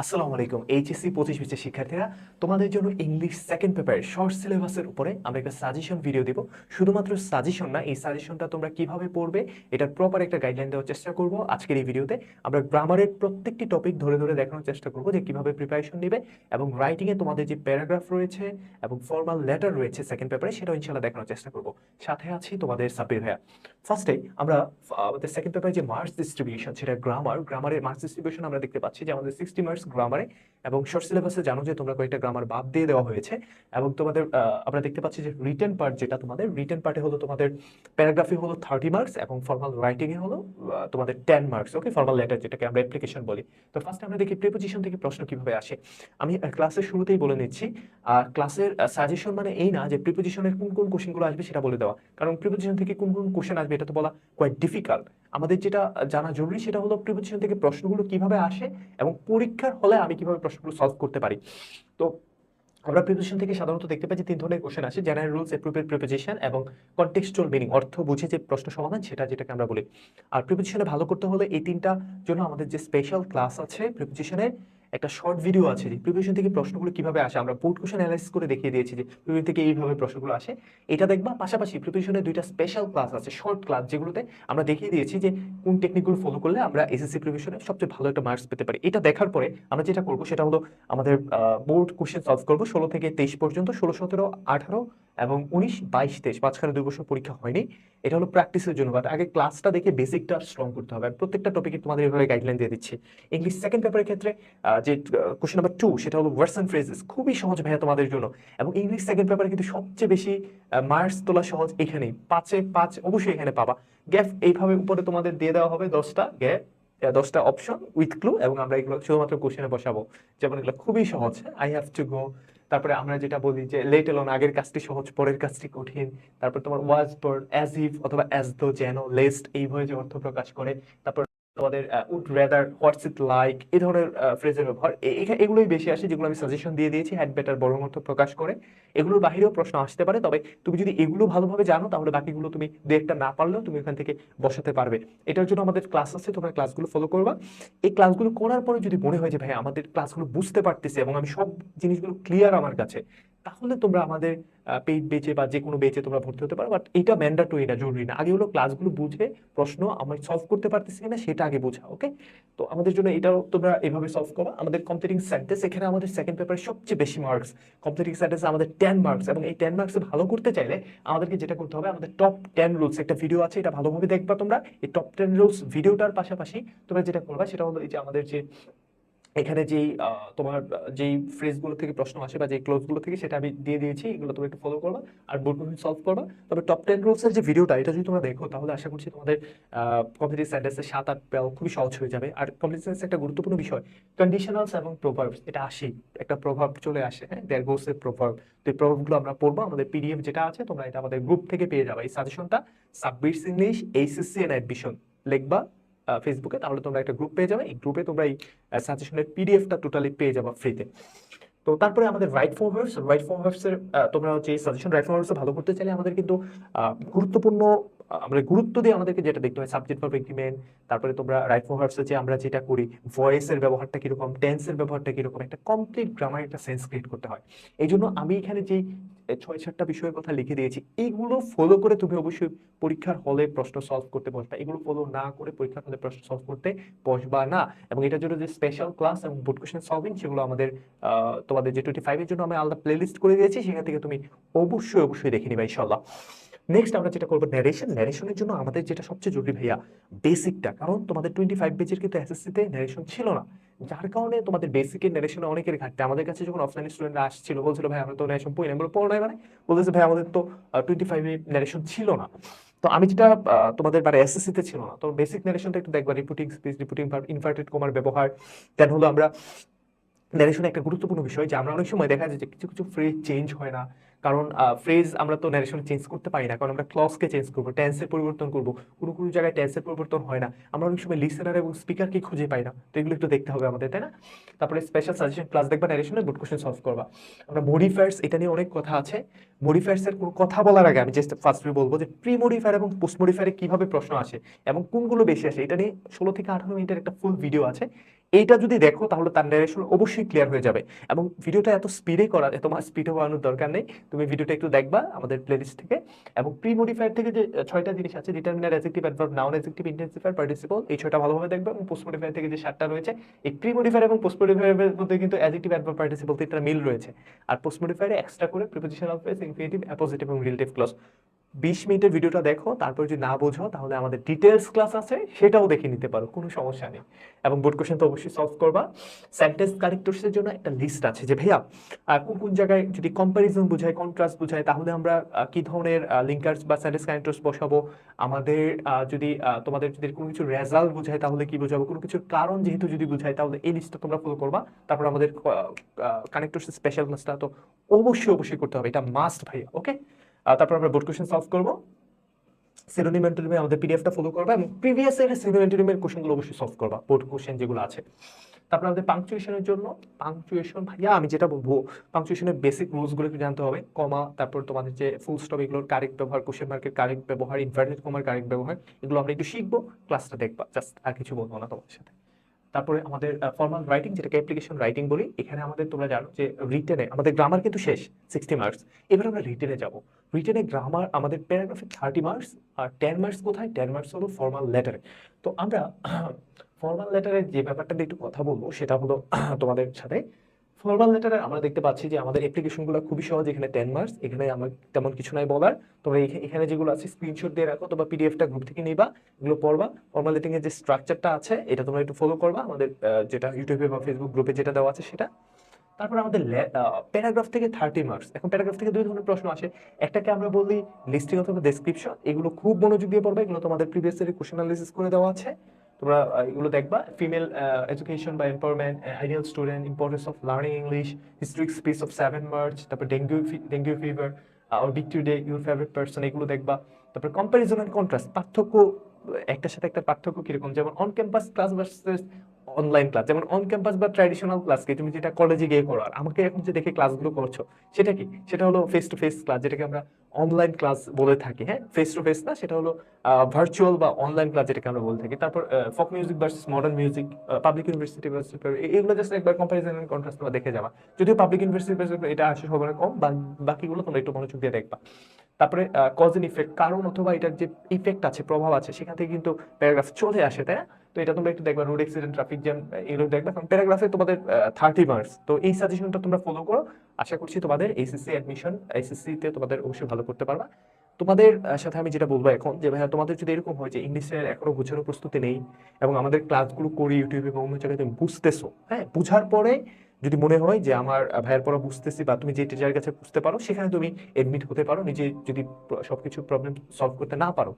আসসালামু আলাইকুম, এইচএসসি পঁচিশ বিশের শিক্ষার্থীরা, তোমাদের জন্য ইংলিশ সেকেন্ড পেপার শর্ট সিলেবাসের উপরে আমরা একটা সাজেশন ভিডিও দিব। শুধুমাত্র সাজেশন না, এই সাজেশনটা তোমরা কীভাবে পড়বে, এটার প্রপার একটা গাইডলাইন দেওয়ার চেষ্টা করব। আজকের এই ভিডিওতে আমরা গ্রামারের প্রত্যেকটি টপিক ধরে ধরে দেখানোর চেষ্টা করব যে কীভাবে প্রিপারেশন নেবে এবং রাইটিংয়ে তোমাদের যে প্যারাগ্রাফ রয়েছে এবং ফর্মাল লেটার রয়েছে সেকেন্ড পেপারে সেটাও ইনশাল্লাহ দেখানোর চেষ্টা করব। সাথে আছি তোমাদের সাব্বির ভাইয়া। ফার্স্টে আমরা আমাদের সেকেন্ড পেপারে যে মার্কস ডিস্ট্রিবিউশন সেটা গ্রামার গ্রামারের মার্কস ডিস্ট্রিবিউশন আমরা দেখতে পাচ্ছি যে আমাদের সিক্সটি মার্কস গ্রামারে এবং শর্ট সিলেবাসে জানো যে তোমরা কয়েকটা গ্রামার বাদ দিয়ে দেওয়া হয়েছে এবং তোমাদের আমরা দেখতে পাচ্ছি যে রিটেন পার্ট যেটা তোমাদের রিটেন পার্টে হলো তোমাদের প্যারাগ্রাফে হলো থার্টি মার্কস এবং ফর্মাল রাইটিং এ হলো তোমাদের ten marks okay formal letter যেটাকে আমরা অ্যাপ্লিকেশন বলি। তো ফার্স্ট আমরা দেখি প্রিপোজিশন থেকে প্রশ্ন কীভাবে আসে। আমি ক্লাসের শুরুতেই বলে নিচ্ছি, আর ক্লাসের সাজেশন মানে এই না যে প্রিপোজিশনের কোন কোন কোশ্চেনগুলো আসবে সেটা বলে দেওয়া। কারণ প্রিপোজিশন থেকে কোন কোন কোশ্চেন আসবে এটা তো বলা কোয়াইট ডিফিকাল্ট আমাদের যেটা জানা জরুরি সেটা হলো প্রিপোজিশন থেকে প্রশ্নগুলো কীভাবে আসে এবং পরীক্ষার হলে আমি কীভাবে প্রশ্নগুলো সলভ করতে পারি? তো আমরা প্রিপোজিশন থেকে সাধারণত দেখতে পাই যে তিন ধরনের কোশ্চেন আছে জেনারেল রুলস অ্যাপ্রোপ্রিয়েট প্রিপোজিশন এবং কন্টেক্সচুয়াল মিনিং অর্থ বুঝে যে প্রশ্ন সমাধান, সেটা যেটাকে আমরা বলি। আর প্রিপোজিশনে ভালো করতে হলে এই তিনটা জন্য আমাদের যে স্পেশাল ক্লাস আছে প্রিপোজিশনের একটা শর্ট ভিডিও আছে যে প্রিপোজিশন থেকে প্রশ্নগুলো কীভাবে আসে, আমরা বোর্ড কোশ্চেন অ্যানালাইসিস করে দেখিয়ে দিয়েছি যে প্রিপোজিশন থেকে এইভাবে প্রশ্নগুলো আসে। এটা দেখবা, পাশাপাশি প্রিপোজিশনের দুইটা স্পেশাল ক্লাস আছে শর্ট ক্লাস যেগুলোতে আমরা দেখিয়ে দিয়েছি যে কোন টেকনিকগুলো ফলো করলে আমরা এসএসসি প্রিপোজিশনে সবচেয়ে ভালো একটা মার্কস পেতে পারি। এটা দেখার পরে আমরা যেটা করব, সেটা হলো আমাদের বোর্ড কোশ্চেন সলভ করব, ষোলো থেকে তেইশ পর্যন্ত, ষোলো, সতেরো, আঠারো এবং উনিশ, বাইশ, তেইশ মাঝখানে দুই বছর পরীক্ষা হয়নি। এটা হলো প্র্যাকটিসের জন্য বাট আগে ক্লাসটা দেখে বেসিকটা স্ট্রং করতে হবে। প্রত্যেকটা টপিকে তোমাদের এভাবে গাইডলাইন দিয়ে দিচ্ছি। ইংলিশ সেকেন্ড পেপারের ক্ষেত্রে যে কোশ্চেন নাম্বার টু সেটা হলো ওয়ার্ডস অ্যান্ড ফ্রেজেস খুবই সহজ ভাইয়া তোমাদের জন্য। এবং ইংলিশ সেকেন্ড পেপারে কিন্তু সবচেয়ে বেশি মার্কস তোলা সহজ এখানেই পাঁচে পাঁচ অবশ্যই এখানে পাবা। গ্যাপ এইভাবে উপরে তোমাদের দিয়ে দেওয়া হবে দশটা গ্যাপ দশটা অপশন উইথ ক্লু এবং আমরা এগুলো শুধুমাত্র কোশ্চেনে বসাবো। যেমন এগুলো খুবই সহজ। আই হ্যাভ টু গো তারপরে আমরা যেটা বলি যে লেট এলন আগের কাজটি সহজ, পরের কাজটি কঠিন। তারপর তোমার ওয়াজ পর অ্যাজ ইফ অথবা অ্যাজ দো যেন লেস্ট এইভাবে যে অর্থ প্রকাশ করে। তারপর তোমাদের would rather what's it like এই ধরনের ফ্রেজের ব্যবহার। এগুলোই বেশি আসে যেগুলো আমি সাজেশন দিয়ে দিয়েছি হ্যাড বেটার বড় অর্থ প্রকাশ করে। এগুলোর বাহিরেও প্রশ্ন আসতে পারে, তবে তুমি যদি এগুলো ভালোভাবে জানো, তাহলে বাকিগুলো তুমি দু একটা না পারলেও তুমি ওখান থেকে বসাতে পারবে। এটার জন্য আমাদের ক্লাস আছে, তোমরা ক্লাসগুলো ফলো করবা। এই ক্লাসগুলো করার পরে যদি মনে হয় যে, ভাই, আমাদের ক্লাসগুলো বুঝতে পারতেছে এবং আমি সব জিনিসগুলো ক্লিয়ার আমার কাছে তাহলে তোমরা আমাদের পেইড বেচে বা যে কোনো বেচে তোমরা ভর্তি হতে পারো বাট এটা ম্যান্ডাটরি না, জরুরি না। আগে হলো ক্লাসগুলো বুঝে প্রশ্ন আমি সলভ করতে পারতেছি কিনা সেটা আগে বোঝা ওকে তো আমাদের জন্য এটাও তোমরা এভাবে সলভ করো। আমাদের কমপ্লিটিং সেন্টেন্স এখানে আমাদের সেকেন্ড পেপারে সবচেয়ে বেশি মার্কস কমপ্লিটিং সেন্টেন্স আমাদের টেন মার্কস এবং এই টেন মার্কস ভালো করতে চাইলে আমাদেরকে যেটা করতে হবে, আমাদের টপ টেন রুলস একটা ভিডিও আছে, এটা ভালোভাবে দেখবা তোমরা। এই টপ টেন রুলস ভিডিওটার পাশাপাশি তোমরা যেটা করবা, সেটা হলো এই যে আমাদের যে এখানে যেই তোমার যেই ফ্রেজগুলো থেকে প্রশ্ন আসে বা যে ক্লোজগুলো থেকে, সেটা আমি দিয়ে দিয়েছি, এগুলো তোমরা একটু ফলো করবা আর বোর্ড কোশ্চেন সলভ করবা। তবে টপ টেন রুলসের যে ভিডিওটা, এটা যদি তোমরা দেখো, তাহলে আশা করছি তোমাদের কম্পিটিভ সেন্টেন্সের সাত, আট পেল খুবই সহজ হয়ে যাবে। আর কম্পিটিভ সেন্টেন্স একটা গুরুত্বপূর্ণ বিষয় কন্ডিশনালস এবং প্রভার্বস এটা আসেই, একটা প্রভাব চলে আসে হ্যাঁ? দেয়ার গোস এ প্রভাব তো এই প্রভাবগুলো আমরা পড়ব, আমাদের পিডিএফ যেটা আছে, তোমরা এটা আমাদের গ্রুপ থেকে পেয়ে যাবে। এই সাজেশনটা সাবমিটস ইংলিশ এইচএসসি এন্ড অ্যাডমিশন লিখবা। ফেসবুকে তাহলে তোমরা একটা গ্রুপ পেয়ে যাবে। এই গ্রুপে তোমরা এই সাজেশনের পিডিএফটা টোটালি পেয়ে যাবে ফ্রিতে তো। তারপরে আমাদের right form verbs right form verbs এর আহ, তোমরা হচ্ছে সাজেশন রাইট ফর্ম ভার্বস ভালো করতে চাইলে আমাদের কিন্তু গুরুত্বপূর্ণ আমরা গুরুত্ব দিয়ে আমাদেরকে যেটা দেখতে হয় সাবজেক্ট ভার্ব এগ্রিমেন্ট তারপরে তোমরা রাইট ফর্ম ভার্বস যে আমরা যেটা করি ভয়েসের ব্যবহারটা কীরকম টেন্সের ব্যবহারটা কীরকম, একটা কমপ্লিট গ্রামার একটা সেন্স ক্রিয়েট করতে হয়। এই জন্য আমি এখানে যে ছয় সাতটা বিষয়ের কথা লিখে দিয়েছি, এইগুলো ফলো করে তুমি অবশ্যই পরীক্ষার হলে প্রশ্ন সলভ করতে বসবা। এগুলো ফলো না করে পরীক্ষার হলে প্রশ্ন সলভ করতে বসবা না। এবং এটার জন্য যে স্পেশাল ক্লাস এবং বোর্ড কোশ্চেন সলভিং সেগুলো আমাদের তোমাদের যে টোয়েন্টি ফাইভের জন্য আমি আলাদা প্লেলিস্ট করে দিয়েছি, সেখান থেকে তুমি অবশ্যই অবশ্যই দেখে নিবা ইনশাল্লাহ নেক্সট আমরা যেটা করব ন্যারেশন ন্যারেশনের জন্য আমাদের যেটা সবচেয়ে জরুরি ভাইয়া বেসিকটা কারণ তোমাদের টোয়েন্টি ফাইভ পেজের কিন্তু এসএসসিতে ন্যারেশন ছিল না। যার কারণে তোমাদের বেসিকের ন্যারেশনে অনেকের ঘাটতি। আমাদের কাছে যখন অফলাইন স্টুডেন্টরা আসছিল, বলছিল, ভাই, আমরা তো ন্যারেশন পড়ি না। আমরা পড়ো নাই মানে? বলতেছে, ভাই, আমাদের তো টোয়েন্টি ফাইভে ন্যারেশন ছিল না। তো আমি যেটা তোমাদের মানে এসএসসিতে ছিল না। তো বেসিক ন্যারেশনটা একটু দেখবা রিপুটিং স্পিচ রিপুটিং ইনভার্টেড কমার ব্যবহার। দেন হলো আমরা ন্যারেশনে একটা গুরুত্বপূর্ণ বিষয় যে আমরা অনেক সময় দেখা যায় যে কিছু কিছু ফ্রেজ চেঞ্জ হয় না। কারণ ফ্রেজ আমরা তো ন্যারেশন চেঞ্জ করতে পারি না, কারণ আমরা ক্লসকে চেঞ্জ করব টেন্সের পরিবর্তন করব, কোনো কোনো জায়গায় টেন্সের পরিবর্তন হয় না। আমরা অনেক সময় লিসেনার এবং স্পিকারকে খুঁজে পাই না, তো এগুলো একটু দেখতে হবে আমাদের, তাই না? তারপরে স্পেশাল সাজেশন ক্লাস দেখবা ন্যারেশনের গুড কোশ্চেন সলভ করবা। আমরা মডিফায়ার্স এটা নিয়ে অনেক কথা আছে। মডিফায়ার্স এর কোনো কথা বলার আগে আমি জাস্ট ফার্স্টলি বলব যে প্রি মডিফায়ার এবং পোস্ট মডিফায়ারে কীভাবে প্রশ্ন আসে এবং কোনগুলো বেশি আসে, এটা নিয়ে ষোলো থেকে আঠারো মিনিটের একটা ফুল ভিডিও আছে। এইটা যদি দেখো, তাহলে তার ডাইরেকশন অবশ্যই ক্লিয়ার হয়ে যাবে। এবং ভিডিওটা এত স্পিডে করা তোমার স্পিডে বানানোর দরকার নেই। তুমি ভিডিওটা একটু দেখবা আমাদের প্লেলিস্ট থেকে। এবং প্রি মডিফায়ার থেকে যে ছয়টা জিনিস আছে determiner adjective adverb noun adjective intensifier participle এই ছয়টা ভালোভাবে দেখবে। এবং পোস্ট মডিফায়ার থেকে যে সাতটা রয়েছে, এই প্রি মডিফায়ার এবং পোস্ট মডিফায়ারের মধ্যে কিন্তু অ্যাজেক্টিভ অ্যাডভার্ব পার্টিসিপল তিনটা মিল রয়েছে। আর পোস্ট মডিফায়ারে এক্সট্রা করে প্রিপোজিশনাল ফ্রেজ ইনফিনিটিভ অ্যাপোজিটিভ এবং রিলেটিভ ক্লজ বিশ মিনিটের ভিডিওটা দেখো, তারপর যদি না বোঝো তাহলে আমাদের ডিটেলস ক্লাস আছে, সেটাও দেখে নিতে পারো, কোনো সমস্যা নেই। এবং বোর্ড কোশ্চেন তো অবশ্যই সলভ করবা। সেন্টেন্স কারেক্টরসের জন্য একটা লিস্ট আছে যে, ভাইয়া কোন কোন জায়গায় যদি কম্প্যারিজন বোঝায় কন্ট্রাস্ট বোঝায়, তাহলে আমরা কি ধরনের লিঙ্কার্স বা সেন্টেন্স কারেক্টরস বসাবো? আমাদের যদি তোমাদের যদি কোনো কিছু রেজাল্ট বোঝায়, তাহলে কি বোঝাবো? কোনো কিছুর কারণ যেহেতু যদি বোঝায়, তাহলে এই লিস্টটা তোমরা ফলো করবা। তারপর আমাদের কানেক্টরস স্পেশাল ক্লাসটা তো অবশ্যই অবশ্যই করতে হবে। এটা মাস্ট ভাইয়া ওকে তারপর আমরা বোর্ড কোশ্চেন সলভ করব। সিনোনিম আমাদের পিডিএফটা ফলো করবা এবং প্রিভিয়াস ইয়ারের সিনোনিম অ্যান্টোনিমের অবশ্যই সলভ করবা বোর্ড কোশ্চেন যেগুলো আছে। তারপর আমাদের পাংচুয়েশনের জন্য পাংচুয়েশন ভাইয়া, আমি যেটা বলব পাংচুয়েশনের বেসিক রুলসগুলো একটু জানতে হবে। কমা তারপর তোমাদের যে ফুল স্টপ এগুলোর কারেক্ট ব্যবহার কোশ্চেন মার্কের কারেক্ট ব্যবহার ইনভার্টেড কমার কারেক্ট ব্যবহার, এগুলো আমরা একটু শিখব ক্লাসটা দেখবা জাস্ট আর কিছু বলব না তোমাদের সাথে। তারপরে আমাদের ফর্মাল রাইটিং যেটাকে অ্যাপ্লিকেশন রাইটিং বলি, এখানে আমাদের তোমরা জানো যে রিটেনে আমাদের গ্রামার কিন্তু শেষ সিক্সটি মার্কস এবার আমরা রিটেনে যাব। রিটেনে গ্রামার আমাদের প্যারাগ্রাফে থার্টি মার্কস আর টেন মার্কস কোথায়? টেন মার্কস হলো ফর্মাল লেটারে তো আমরা ফর্মাল লেটারের যে ব্যাপারটা একটু কথা বলব, সেটা হলো তোমাদের সাথে। ফর্মাল লেটারে আমরা দেখতে পাচ্ছি যে আমাদের অ্যাপ্লিকেশনগুলো খুবই সহজ, এখানে টেন মার্কস এখানে আমার তেমন কিছু নাই বলার। তোমরা এখা- এখানে যেগুলো আছে স্ক্রিনশট দিয়ে রাখো, তোমরা পিডিএফটা গ্রুপ থেকে নিবা, এগুলো পড়বা। ফর্মাল লেটিং এর যে স্ট্রাকচারটা আছে, এটা তোমরা একটু ফলো করবা। আমাদের যেটা ইউটিউবে বা ফেসবুক গ্রুপে যেটা দেওয়া আছে, সেটা। তারপর আমাদের প্যারাগ্রাফ থেকে থার্টি মার্কস এখন প্যারাগ্রাফ থেকে দুই ধরনের প্রশ্ন আসে। একটাকে আমরা বলি লিস্টিং অথবা ডেসক্রিপশন এগুলো খুব মনোযোগ দিয়ে পড়বে। এগুলো তোমাদের প্রিভিয়াস ইয়ারে কোশ্চেন অ্যানালিসিস করে দেওয়া আছে। তোমরা এগুলো দেখবা। ফিমেল এডুকেশন বা empowerment ideal student importance of learning English historic speech of seven March তারপর ডেঙ্গু ডেঙ্গু ফিভার আর today your favourite person এগুলো দেখবা। তারপর কম্প্যারিজন অ্যান্ড কন্ট্রাস্ট পার্থক্য, একটার সাথে একটা পার্থক্য কীরকম? যেমন on campus class versus online class যেমন অন ক্যাম্পাস বা ট্র্যাডিশনাল ক্লাসকে তুমি যেটা কলেজে গিয়ে করো, আর আমাকে এখন যে দেখে ক্লাসগুলো করছ, সেটা কি? সেটা হলো ফেস টু ফেস ক্লাস যেটাকে আমরা অনলাইন ক্লাস বলে থাকি হ্যাঁ? ফেস টু ফেস না, সেটা হলো ভার্চুয়াল বা অনলাইন ক্লাস যেটাকে আমরা বলে থাকি। তারপর folk music versus modern music public university versus এগুলো জাস্ট একবার কম্পারিজন এন্ড কন্ট্রাস্ট তোমরা দেখে যাবা। যদিও পাবলিক ইউনিভার্সিটি এটা আসে সবার কম বাকিগুলো তোমরা একটু মনোযোগ দিয়ে দেখবা। তারপরে কজ এন্ড ইফেক্ট কারণ অথবা এটার যে ইফেক্ট আছে, প্রভাব আছে, সেখান থেকে কিন্তু প্যারাগ্রাফ চলে আসে, তাই না? তো এটা তোমরা একটু দেখবা রোড অ্যাক্সিডেন্ট ট্রাফিক জ্যাম এগুলো দেখবা। কারণ প্যারাগ্রাফে তোমাদের থার্টি মার্কস তো এই সাজেশনটা তোমরা ফলো করো। আশা করছি তোমাদের এইচএসসি অ্যাডমিশন এইচএসসি তে তোমাদের অবশ্যই ভালো করতে পারবা। তোমাদের সাথে আমি যেটা বলব এখন, যে ভাইয়া, তোমাদের যদি এরকম হয় যে ইংলিশের এখনও বোঝানোর প্রস্তুতি নেই এবং আমাদের ক্লাসগুলো করি ইউটিউবে এবং অন্য জায়গায় তুমি বুঝতেছো হ্যাঁ বুঝার পরে যদি মনে হয় যে আমার ভাইয়ের পড়া বুঝতেছি বা তুমি যে টিচারের কাছে বুঝতে পারো, সেখানে তুমি এডমিট হতে পারো, নিজে যদি সবকিছু প্রবলেম সলভ করতে না পারো।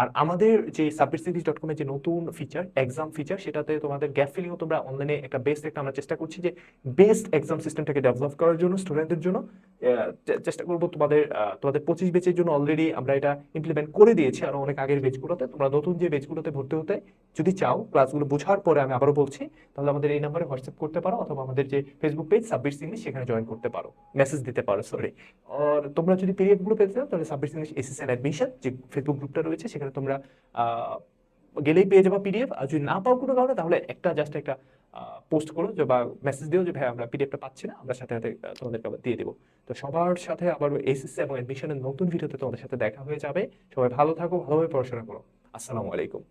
আর আমাদের যে সাবমিট ডট কমের যে নতুন ফিচার এক্সাম ফিচার সেটাতে তোমাদের গ্যাপ ফিলিংও তোমরা অনলাইনে একটা বেস্ট একটা আমরা চেষ্টা করছি যে বেস্ট এক্সাম সিস্টেমটাকে ডেভেলপ করার জন্য স্টুডেন্টদের জন্য। চেষ্টা করব তোমাদের তোমাদের পঁচিশ বেচের জন্য অলরেডি আমরা এটা ইমপ্লিমেন্ট করে দিয়েছি আর অনেক আগের বেচগুলোতে তোমরা নতুন যে বেচগুলোতে ভর্তি হতে যদি চাও ক্লাসগুলো বোঝার পরে আমি আবারও বলছি, তাহলে আমাদের এই নাম্বারে হোয়াটসঅ্যাপ করতে পারো অথবা আমাদের যে ফেসবুক পেজ সাব্বির ইংলিশ সেখানে জয়েন করতে পারো। মেসেজ দিতে পারো সরি আর তোমরা যদি পিরিয়ডগুলো পেতে চাও, তাহলে সাব্বির ইংলিশ এসএসএন অ্যাডমিশন যে ফেসবুক গ্রুপটা রয়েছে, সেখানে তোমরা গেলেই পেয়ে যাবা পিডিএফ আর যদি না পাও কোনো কারণে, তাহলে একটা জাস্ট একটা পোস্ট করো যে বা মেসেজ দিও যে, ভাই, আমরা পিডিএফটা পাচ্ছি না, আমরা সাথে সাথে তোমাদেরকে আবার দিয়ে দেবো। তো সবার সাথে আবার এসএসসি এবং অ্যাডমিশনের নতুন ভিডিওতে তোমাদের সাথে দেখা হয়ে যাবে। সবাই ভালো থাকো, ভালোভাবে পড়াশোনা করো। আসসালামু আলাইকুম।